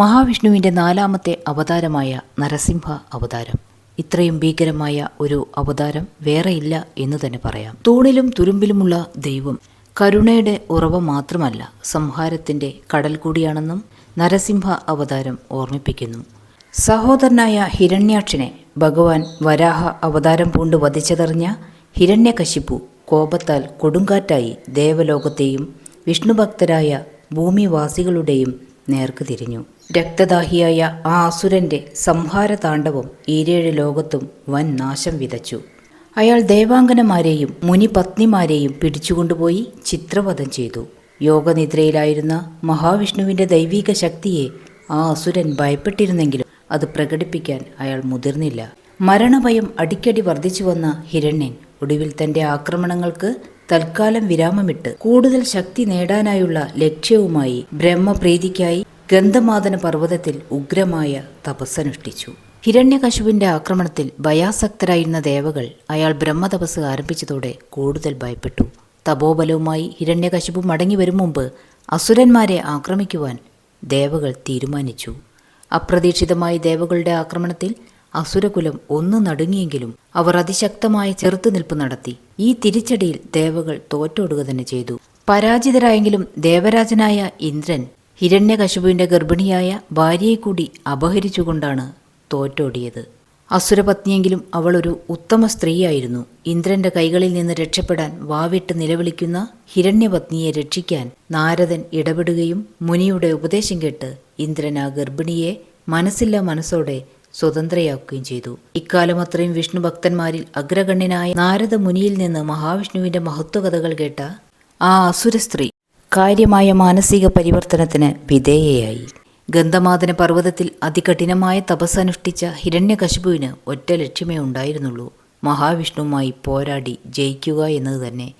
മഹാവിഷ്ണുവിന്റെ നാലാമത്തെ അവതാരമായ നരസിംഹ അവതാരം. ഇത്രയും ഭീകരമായ ഒരു അവതാരം വേറെയില്ല എന്ന് തന്നെ പറയാം. തൂണിലും തുരുമ്പിലുമുള്ള ദൈവം കരുണയുടെ ഉറവ മാത്രമല്ല സംഹാരത്തിന്റെ കടൽ കൂടിയാണെന്നും നരസിംഹ അവതാരം ഓർമ്മിപ്പിക്കുന്നു. സഹോദരനായ ഹിരണ്യാക്ഷനെ ഭഗവാൻ വരാഹ അവതാരം പൂണ്ട് വധിച്ചതറിഞ്ഞ ഹിരണ്യകശിപ്പു കോപത്താൽ കൊടുങ്കാറ്റായി ദേവലോകത്തെയും വിഷ്ണുഭക്തരായ ഭൂമിവാസികളുടെയും നേർക്ക് തിരിഞ്ഞു. രക്തദാഹിയായ ആ അസുരന്റെ സംഹാര താണ്ഡവം ഈരേഴ് ലോകത്തും വൻ നാശം വിതച്ചു. അയാൾ ദേവാംഗനമാരെയും മുനിപത്നിമാരെയും പിടിച്ചുകൊണ്ടുപോയി ചിത്രവധം ചെയ്തു. യോഗനിദ്രയിലായിരുന്ന മഹാവിഷ്ണുവിന്റെ ദൈവിക ശക്തിയെ ആ അസുരൻ ഭയപ്പെട്ടിരുന്നെങ്കിലും അത് പ്രകടിപ്പിക്കാൻ അയാൾ മുതിർന്നില്ല. മരണഭയം അടിക്കടി വർദ്ധിച്ചു വന്ന ഹിരണ്യൻ ഒടുവിൽ തന്റെ ആക്രമണങ്ങൾക്ക് തൽക്കാലം വിരാമമിട്ട് കൂടുതൽ ശക്തി നേടാനായുള്ള ലക്ഷ്യവുമായി ബ്രഹ്മപ്രീതിക്കായി ഗന്ധമാതന പർവതത്തിൽ ഉഗ്രമായ തപസ്സനുഷ്ഠിച്ചു. ഹിരണ്യകശുവിന്റെ ആക്രമണത്തിൽ ഭയാസക്തരായിരുന്ന ദേവകൾ അയാൾ ബ്രഹ്മതപസ് ആരംഭിച്ചതോടെ കൂടുതൽ ഭയപ്പെട്ടു. തപോബലവുമായി ഹിരണ്യകശിപു മടങ്ങി വരും മുമ്പ് അസുരന്മാരെ ആക്രമിക്കുവാൻ ദേവകൾ തീരുമാനിച്ചു. അപ്രതീക്ഷിതമായി ദേവകളുടെ ആക്രമണത്തിൽ അസുരകുലം ഒന്ന് നടുങ്ങിയെങ്കിലും അവർ അതിശക്തമായ ചെറുത്തുനിൽപ്പ് നടത്തി. ഈ തിരിച്ചടിയിൽ ദേവകൾ തോറ്റോടുക തന്നെ ചെയ്തു. പരാജിതരായെങ്കിലും ദേവരാജനായ ഇന്ദ്രൻ ഹിരണ്യകശുപുവിന്റെ ഗർഭിണിയായ ഭാര്യയെ കൂടി അപഹരിച്ചുകൊണ്ടാണ് തോറ്റോടിയത്. അസുരപത്നിയെങ്കിലും അവൾ ഒരു ഉത്തമ സ്ത്രീയായിരുന്നു. ഇന്ദ്രന്റെ കൈകളിൽ നിന്ന് രക്ഷപ്പെടാൻ വാവിട്ട് നിലവിളിക്കുന്ന ഹിരണ്യപത്നിയെ രക്ഷിക്കാൻ നാരദൻ ഇടപെടുകയും മുനിയുടെ ഉപദേശം കേട്ട് ഇന്ദ്രൻ ആ ഗർഭിണിയെ മനസ്സില്ല മനസ്സോടെ സ്വതന്ത്രയാക്കുകയും ചെയ്തു. ഇക്കാലം അത്രയും വിഷ്ണു ഭക്തന്മാരിൽ അഗ്രഗണ്യനായ നാരദ മുനിയിൽ നിന്ന് മഹാവിഷ്ണുവിന്റെ മഹത്വകഥകൾ കേട്ട ആ അസുര സ്ത്രീ കാര്യമായ മാനസിക പരിവർത്തനത്തിന് വിധേയയായി. ഗന്ധമാതന പർവതത്തിൽ അതികഠിനമായ തപസ് അനുഷ്ഠിച്ച ഹിരണ്യകശിപുവിന് ഒറ്റ ലക്ഷ്യമേ ഉണ്ടായിരുന്നുള്ളൂ. മഹാവിഷ്ണുവുമായി പോരാടി ജയിക്കുക എന്നത് തന്നെ.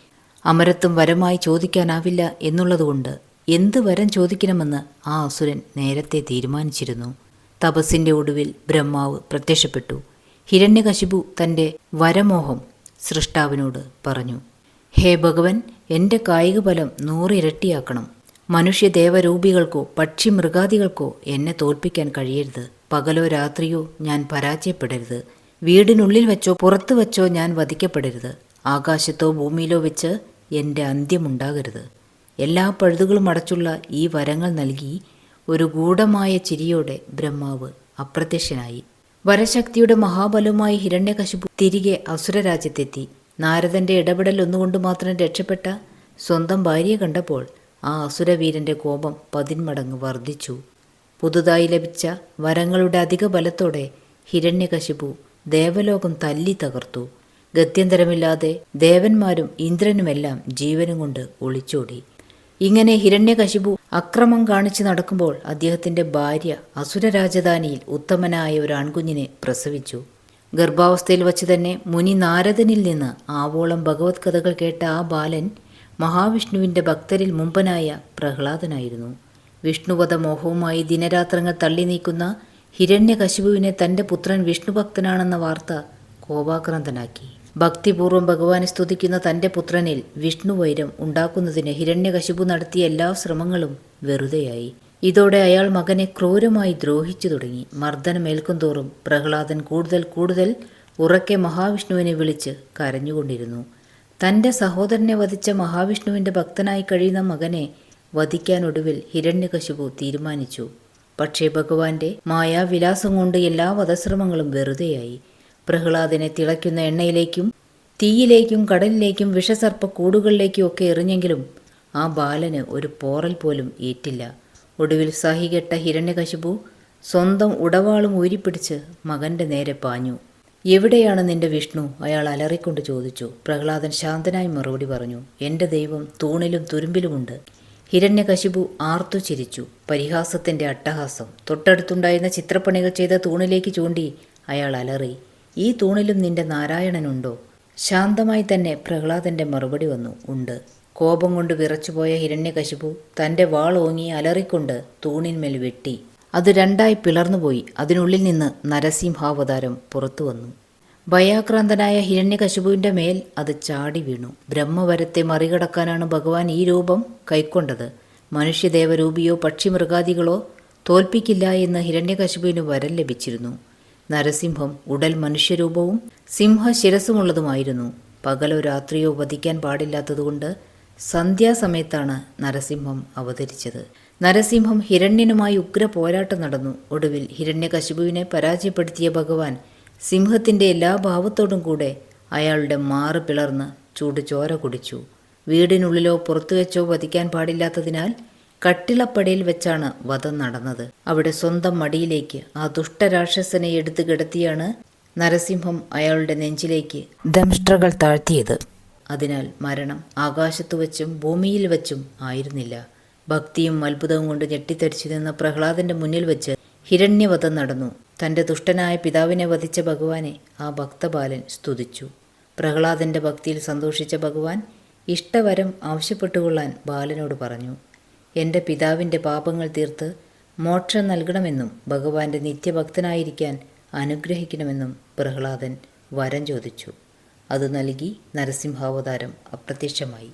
അമരത്വം വരമായി ചോദിക്കാനാവില്ല എന്നുള്ളതുകൊണ്ട് എന്ത് വരം ചോദിക്കണമെന്ന് ആ അസുരൻ നേരത്തെ തീരുമാനിച്ചിരുന്നു. തപസ്സിന്റെ ഒടുവിൽ ബ്രഹ്മാവ് പ്രത്യക്ഷപ്പെട്ടു. ഹിരണ്യകശിപു തന്റെ വരമോഹം സൃഷ്ടാവിനോട് പറഞ്ഞു ഹേ ഭഗവൻ എന്റെ കായിക ബലം നൂറിരട്ടിയാക്കണം. മനുഷ്യദേവരൂപികൾക്കോ പക്ഷി മൃഗാദികൾക്കോ എന്നെ തോൽപ്പിക്കാൻ കഴിയരുത്. പകലോ രാത്രിയോ ഞാൻ പരാജയപ്പെടരുത്. വീടിനുള്ളിൽ വെച്ചോ പുറത്തു വെച്ചോ ഞാൻ വധിക്കപ്പെടരുത്. ആകാശത്തോ ഭൂമിയിലോ വെച്ച് എന്റെ അന്ത്യമുണ്ടാകരുത് എല്ലാ പഴുതുകളും അടച്ചുള്ള ഈ വരങ്ങൾ നൽകി ഒരു ഗൂഢമായ ചിരിയോടെ ബ്രഹ്മാവ് അപ്രത്യക്ഷനായി. വരശക്തിയുടെ മഹാബലവുമായി ഹിരണ്യകശിപു തിരികെ അസുരരാജ്യത്തെത്തി. നാരദന്റെ ഇടപെടൽ ഒന്നുകൊണ്ട് മാത്രം രക്ഷപ്പെട്ട സ്വന്തം ഭാര്യയെ കണ്ടപ്പോൾ ആ അസുരവീരന്റെ കോപം പതിന്മടങ്ങ് വർദ്ധിച്ചു. പുതുതായി ലഭിച്ച വരങ്ങളുടെ അധിക ബലത്തോടെ ഹിരണ്യകശിപു ദേവലോകം തല്ലി തകർത്തു. ഗത്യന്തരമില്ലാതെ ദേവന്മാരും ഇന്ദ്രനുമെല്ലാം ജീവനും കൊണ്ട് ഒളിച്ചോടി. ഇങ്ങനെ ഹിരണ്യകശിപു അക്രമം കാണിച്ചു നടക്കുമ്പോൾ അദ്ദേഹത്തിന്റെ ഭാര്യ അസുരരാജധാനിയിൽ ഉത്തമനായ ഒരു ആൺകുഞ്ഞിനെ പ്രസവിച്ചു. ഗർഭാവസ്ഥയിൽ വച്ച് തന്നെ മുനി നാരദനിൽ നിന്ന് ആവോളം ഭഗവത് കഥകൾ കേട്ട ആ ബാലൻ മഹാവിഷ്ണുവിന്റെ ഭക്തരിൽ മുമ്പനായ പ്രഹ്ലാദനായിരുന്നു. വിഷ്ണുവധ മോഹവുമായി ദിനരാത്രങ്ങൾ തള്ളി നീക്കുന്ന ഹിരണ്യകശിപുവിനെ തന്റെ പുത്രൻ വിഷ്ണുഭക്തനാണെന്ന വാർത്ത കോപാക്രാന്തനാക്കി. ഭക്തിപൂർവം ഭഗവാനെ സ്തുതിക്കുന്ന തന്റെ പുത്രനിൽ വിഷ്ണുവൈരം ഉണ്ടാക്കുന്നതിന് ഹിരണ്യകശിപു നടത്തിയ എല്ലാ ശ്രമങ്ങളും വെറുതെയായി. ഇതോടെ അയാൾ മകനെ ക്രൂരമായി ദ്രോഹിച്ചു തുടങ്ങി. മർദ്ദനമേൽക്കും തോറും പ്രഹ്ലാദൻ കൂടുതൽ കൂടുതൽ ഉറക്കെ മഹാവിഷ്ണുവിനെ വിളിച്ച് കരഞ്ഞുകൊണ്ടിരുന്നു. തന്റെ സഹോദരനെ വധിച്ച മഹാവിഷ്ണുവിന്റെ ഭക്തനായി കഴിയുന്ന മകനെ വധിക്കാനൊടുവിൽ ഹിരണ്യകശിപു തീരുമാനിച്ചു. പക്ഷേ ഭഗവാന്റെ മായാവിലാസം കൊണ്ട് എല്ലാ വധശ്രമങ്ങളും വെറുതെയായി. പ്രഹ്ലാദനെ തിളയ്ക്കുന്ന എണ്ണയിലേക്കും തീയിലേക്കും കടലിലേക്കും വിഷസർപ്പ കൂടുകളിലേക്കും ഒക്കെ എറിഞ്ഞെങ്കിലും ആ ബാലന് ഒരു പോറൽ പോലും ഏറ്റില്ല. ഒടുവിൽ സഹികെട്ട ഹിരണ്യകശിപു സ്വന്തം ഉടവാളും ഊരിപ്പിടിച്ച് മകന്റെ നേരെ പാഞ്ഞു. എവിടെയാണ് നിന്റെ വിഷ്ണു? അയാൾ അലറിക്കൊണ്ട് ചോദിച്ചു. പ്രഹ്ലാദൻ ശാന്തനായി മറുപടി പറഞ്ഞു. എന്റെ ദൈവം തൂണിലും തുരുമ്പിലുമുണ്ട്. ഹിരണ്യകശിപു ആർത്തു ചിരിച്ചു. പരിഹാസത്തിന്റെ അട്ടഹാസം. തൊട്ടടുത്തുണ്ടായിരുന്ന ചിത്രപ്പണികൾ ചെയ്ത തൂണിലേക്ക് ചൂണ്ടി അയാൾ അലറി. ഈ തൂണിലും നിന്റെ നാരായണനുണ്ടോ? ശാന്തമായി തന്നെ പ്രഹ്ലാദന്റെ മറുപടി വന്നു. ഉണ്ട്. കോപം കൊണ്ട് വിറച്ചുപോയ ഹിരണ്യകശിപു തന്റെ വാൾ ഓങ്ങി അലറിക്കൊണ്ട് തൂണിന്മേൽ വെട്ടി. അത് രണ്ടായി പിളർന്നുപോയി. അതിനുള്ളിൽ നിന്ന് നരസിംഹാവതാരം പുറത്തു വന്നു. ഭയാക്രാന്തനായ ഹിരണ്യകശിപുവിന്റെ മേൽ അത് ചാടി വീണു. ബ്രഹ്മവരത്തെ മറികടക്കാനാണ് ഭഗവാൻ ഈ രൂപം കൈക്കൊണ്ടത്. മനുഷ്യദേവരൂപിയോ പക്ഷിമൃഗാദികളോ തോൽപ്പിക്കില്ല എന്ന് ഹിരണ്യകശിപുവിന് വരം ലഭിച്ചിരുന്നു. നരസിംഹം ഉടൽ മനുഷ്യരൂപവും സിംഹശിരസുമുള്ളതുമായിരുന്നു പകലോ രാത്രിയോ വധിക്കാൻ പാടില്ലാത്തതുകൊണ്ട് സന്ധ്യാസമയത്താണ് നരസിംഹം അവതരിച്ചത്. നരസിംഹം ഹിരണ്യനുമായി ഉഗ്ര പോരാട്ടം നടന്നു. ഒടുവിൽ ഹിരണ്യകശിപുവിനെ പരാജയപ്പെടുത്തിയ ഭഗവാൻ സിംഹത്തിന്റെ എല്ലാ ഭാവത്തോടും കൂടെ അയാളുടെ മാറ് പിളർന്ന് ചൂട് ചോര കുടിച്ചു. വീടിനുള്ളിലോ പുറത്തുവെച്ചോ വധിക്കാൻ പാടില്ലാത്തതിനാൽ കട്ടിളപ്പടിയിൽ വെച്ചാണ് വധം നടന്നത്. അവിടെ സ്വന്തം മടിയിലേക്ക് ആ ദുഷ്ടരാക്ഷസനെ എടുത്തു കിടത്തിയാണ് നരസിംഹം അയാളുടെ നെഞ്ചിലേക്ക് ദംഷ്ട്രകൾ താഴ്ത്തിയത്. അതിനാൽ മരണം ആകാശത്തു വച്ചും ഭൂമിയിൽ വച്ചും ആയിരുന്നില്ല. ഭക്തിയും അത്ഭുതവും കൊണ്ട് ഞെട്ടിത്തരിച്ചു നിന്ന പ്രഹ്ലാദന്റെ മുന്നിൽ വെച്ച് ഹിരണ്യവധം നടന്നു. തന്റെ ദുഷ്ടനായ പിതാവിനെ വധിച്ച ഭഗവാനെ ആ ഭക്തബാലൻ സ്തുതിച്ചു. പ്രഹ്ലാദന്റെ ഭക്തിയിൽ സന്തോഷിച്ച ഭഗവാൻ ഇഷ്ടവരം ആവശ്യപ്പെട്ടുകൊള്ളാൻ ബാലനോട് പറഞ്ഞു. എന്റെ പിതാവിന്റെ പാപങ്ങൾ തീർത്ത് മോക്ഷം നൽകണമെന്നും ഭഗവാന്റെ നിത്യഭക്തനായിരിക്കാൻ അനുഗ്രഹിക്കണമെന്നും പ്രഹ്ലാദൻ വരം ചോദിച്ചു. അത് നൽകി നരസിംഹാവതാരം അപ്രത്യക്ഷമായി.